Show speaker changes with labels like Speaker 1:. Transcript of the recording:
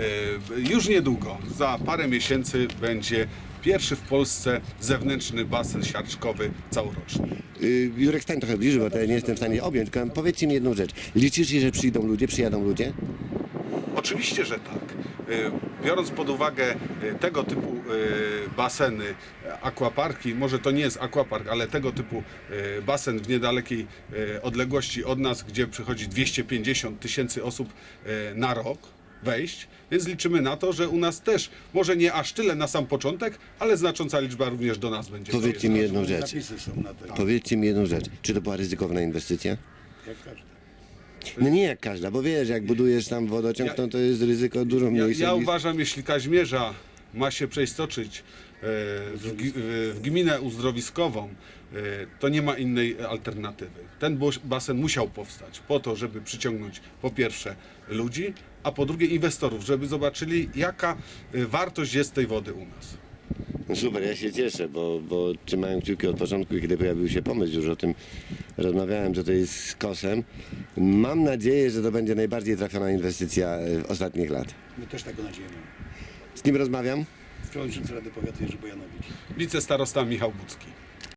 Speaker 1: E, Już niedługo, za parę miesięcy będzie pierwszy w Polsce zewnętrzny basen siarczkowy całoroczny.
Speaker 2: Y, Jurek, stań trochę bliżej, bo to nie jestem w stanie objąć. tylko Powiedzcie mi jedną rzecz. Liczysz się, że przyjdą ludzie, przyjadą ludzie?
Speaker 1: Oczywiście, że tak. E, Biorąc pod uwagę e, tego typu baseny, aquaparki, może to nie jest aquapark, ale tego typu basen w niedalekiej odległości od nas, gdzie przychodzi 250 tysięcy osób na rok wejść, więc liczymy na to, że u nas też, może nie aż tyle na sam początek, ale znacząca liczba również do nas będzie
Speaker 2: Powiedzcie mi jedną rzecz.
Speaker 3: Zapisy są na.
Speaker 2: Powiedzcie mi jedną rzecz. Czy to była ryzykowna inwestycja?
Speaker 3: Jak każdy.
Speaker 2: No nie jak każda, bo wiesz, jak budujesz tam wodociąg,
Speaker 1: Ja-
Speaker 2: to, to jest ryzyko dużo
Speaker 1: Ja,
Speaker 2: mniejsze.
Speaker 1: ja
Speaker 2: niż...
Speaker 1: uważam, jeśli Kaźmierza ma się przeistoczyć e, w, gi- w gminę uzdrowiskową, e, to nie ma innej alternatywy. Ten basen musiał powstać po to, żeby przyciągnąć po pierwsze ludzi, a po drugie inwestorów, żeby zobaczyli jaka e, wartość jest tej wody u nas.
Speaker 2: No super, ja się cieszę, bo, bo trzymałem kciuki od początku, kiedy pojawił się pomysł, już o tym rozmawiałem tutaj z Kosem. Mam nadzieję, że to będzie najbardziej trafiona inwestycja e, ostatnich lat.
Speaker 3: My też taką nadzieję mamy.
Speaker 2: Z kim rozmawiam?
Speaker 3: Przewodniczący Rady Powiatu Jerzy Bojanowicz.
Speaker 1: Wicestarosta Michał Bucki.